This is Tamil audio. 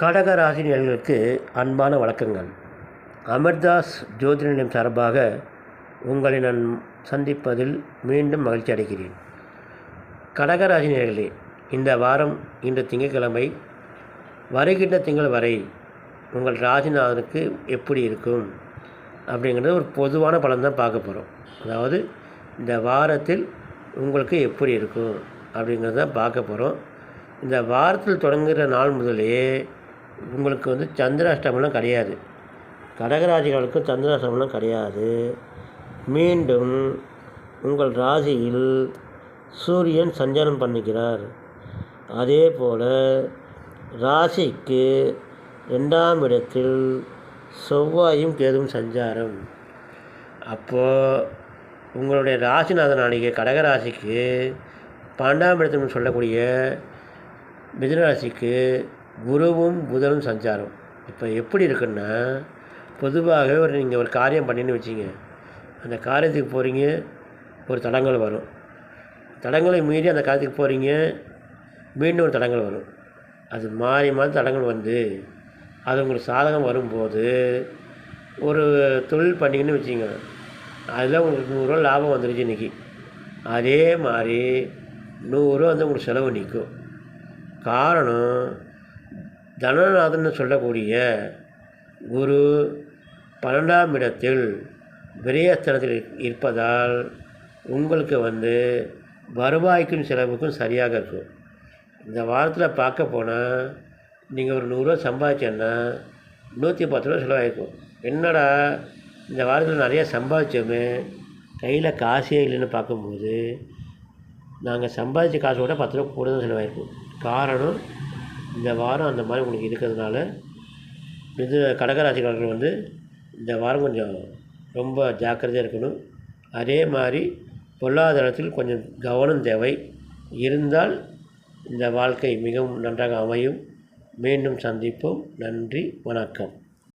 கடக அன்பான வணக்கங்கள். அமர்தாஸ் ஜோதிடனின் சார்பாக உங்களை நான் சந்திப்பதில் மீண்டும் மகிழ்ச்சி அடைகிறேன். கடக இந்த வாரம் இன்று திங்கட்கிழமை வருகின்ற திங்கள் வரை உங்கள் ராசிநாதனுக்கு எப்படி இருக்கும்? அப்படிங்கிறது ஒரு பொதுவான பலன் தான் பார்க்க போகிறோம் அதாவது இந்த வாரத்தில் உங்களுக்கு எப்படி இருக்கும்? அப்படிங்கிறத பார்க்க போகிறோம் இந்த வாரத்தில் தொடங்குகிற நாள் முதலே உங்களுக்கு வந்து சந்திராஷ்டமம்லாம் கிடையாது. கடகராசிகளுக்கும் சந்திராஷ்டமம்லாம் கிடையாது. மீண்டும் உங்கள் ராசியில் சூரியன் சஞ்சாரம் பண்ணுகிறார் அதே போல் ராசிக்கு ரெண்டாம் இடத்தில் செவ்வாயும் கேதும் சஞ்சாரம். அப்போது உங்களுடைய ராசிநாதனாகிய கடகராசிக்கு பன்னெண்டாம் இடத்துல சொல்லக்கூடிய மிதனராசிக்கு குருவும் புதனும் சஞ்சாரம். இப்போ எப்படி இருக்குன்னா பொதுவாகவே ஒரு நீங்கள் ஒரு காரியம் பண்ணின்னு வச்சிங்க. அந்த காரியத்துக்கு போகிறீங்க ஒரு தடங்கள் வரும். தடங்களை மீறி அந்த காரியத்துக்கு போகிறீங்க மீண்டும் ஒரு தடங்கள் வரும். அது மாறி மாறி தடங்கள் வந்து அது உங்களுக்கு சாதகம் வரும்போது ஒரு தொழில் பண்ணிங்கன்னு வச்சிங்க. அதில் உங்களுக்கு நூறுரூவா லாபம் வந்துருச்சு இன்றைக்கி அதே மாதிரி நூறுரூவா வந்து உங்களுக்கு செலவு நிற்கும் காரணம் தனநாதன் சொல்லக்கூடிய குரு பன்னெண்டாம் இடத்தில் விரயஸ்தலத்தில் இருப்பதால் உங்களுக்கு வந்து வருவாய்க்கும் செலவுக்கும் சரியாக இருக்கும். இந்த வாரத்தில் பார்க்க போனால் நீங்கள் ஒரு நூறுரூவா சம்பாதிச்சேன்னா நூற்றி பத்து ரூபா செலவாயிருக்கும் என்னடா இந்த வாரத்தில் நிறையா சம்பாதிச்சோமே கையில் காசே இல்லைன்னு பார்க்கும்போது நாங்கள் சம்பாதிச்ச காசோட பத்து ரூபா கூட தான் செலவாயிருக்கும் காரணம் இந்த வாரம் அந்த மாதிரி உங்களுக்கு இருக்கிறதுனால இது கடகராசிக்காரர்கள் வந்து இந்த வாரம் கொஞ்சம் ரொம்ப ஜாக்கிரதையாக இருக்கணும். அதே மாதிரி பொருளாதாரத்தில் கொஞ்சம் கவனம் தேவை. இருந்தால் இந்த வாழ்க்கை மிகவும் நன்றாக அமையும். மீண்டும் சந்திப்போம். நன்றி. வணக்கம்.